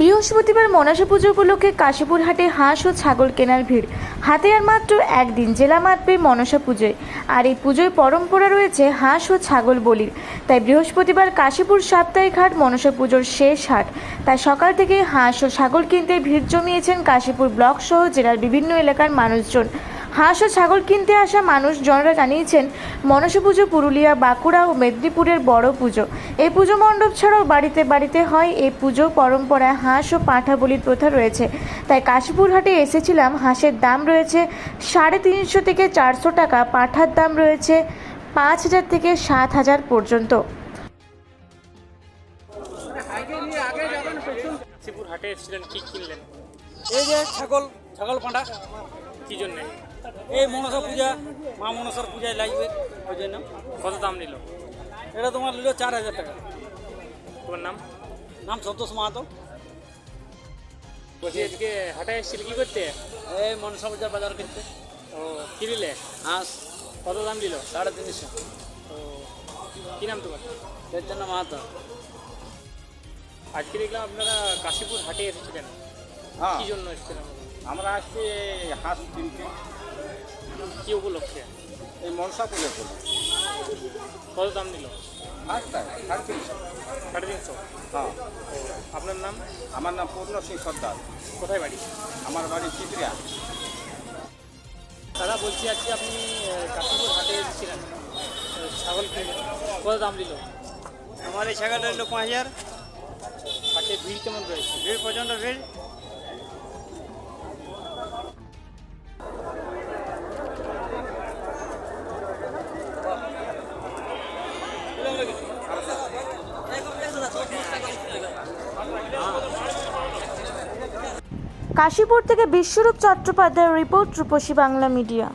বৃহস্পতিবার মনসা পুজো উপলক্ষে কাশীপুর হাটে হাঁস ও ছাগল কেনার ভিড়। হাতে আর মাত্র একদিন জেলা মাতবে মনসা পুজোয়। আর এই পুজোয় পরম্পরা রয়েছে হাঁস ও ছাগল বলির। তাই বৃহস্পতিবার কাশীপুর সাপ্তাহিক হাট মনসা পুজোর শেষ হাট। তাই সকাল থেকে হাঁস ও ছাগল কিনতে ভিড় জমিয়েছেন কাশীপুর ব্লক সহ জেলার বিভিন্ন এলাকার মানুষজন। হাঁস ও ছাগল কিনতে আসা মানুষজনরা জানিয়েছেন মনসা পুজো পুরুলিয়া বাঁকুড়া ও মেদিনীপুরের বড় পুজো। এই পুজো মণ্ডপ ছাড়াও বাড়িতে বাড়িতে হয় এই পুজো পরম্পরায় হাঁস ও পাঁঠা বলির প্রথা রয়েছে। তাই কাশীপুর হাটে এসেছিলাম হাঁসের দাম রয়েছে সাড়ে তিনশো থেকে চারশো টাকা পাঁঠার দাম রয়েছে পাঁচ হাজার থেকে সাত হাজার পর্যন্ত। কাশীপুর হাটে এসেছিলেন কি কিনলেন? এই যে ছাগল ছাগল পাঁঠা। কি জন্যে? এই মনসা পূজা মা মনসার পূজায় লাগবে। ওই জন্য কত দাম নিল এটা তোমার নিল চার হাজার টাকা। তোমার নাম? নাম সন্তোষ মাহাতো। বলছি আজকে হাটে এসেছিল কি করতে? এই মনসা পূজার বাজার করতে। ও কি নিলে? হাঁস। কত দাম দিল সাড়ে তিনশো। ও কী নাম তোমার? এর জন্য মাহাতো। আজকে দেখলাম আপনারা কাশীপুর হাটে এসেছিলেন। হ্যাঁ। কি জন্য এসেছিলেন? আমরা আসছি হাঁস কিনতে। কি উপলক্ষে? এই মনসা পুজো করি কত দাম নিল সাড়ে তিনশো। সাড়ে তিনশো? হ্যাঁ আপনার নাম? আমার নাম পূর্ণ সিং সর্দার। কোথায় বাড়ি? আমার বাড়ি চিত্রিয়া। দাদা বলছি আজকে আপনি কাশীপুর হাটে এসেছিলেন। ছাগল কিনলেন কত দাম দিল? আমার এই ছাগলটা নিল পাঁচ হাজার। হাটে ভিড় কেমন রয়েছে? ভিড় পর্যন্ত ভিড়। কাশীপুর থেকে বিশ্বরূপ চট্টোপাধ্যায়ের রিপোর্ট রূপসী বাংলা মিডিয়া।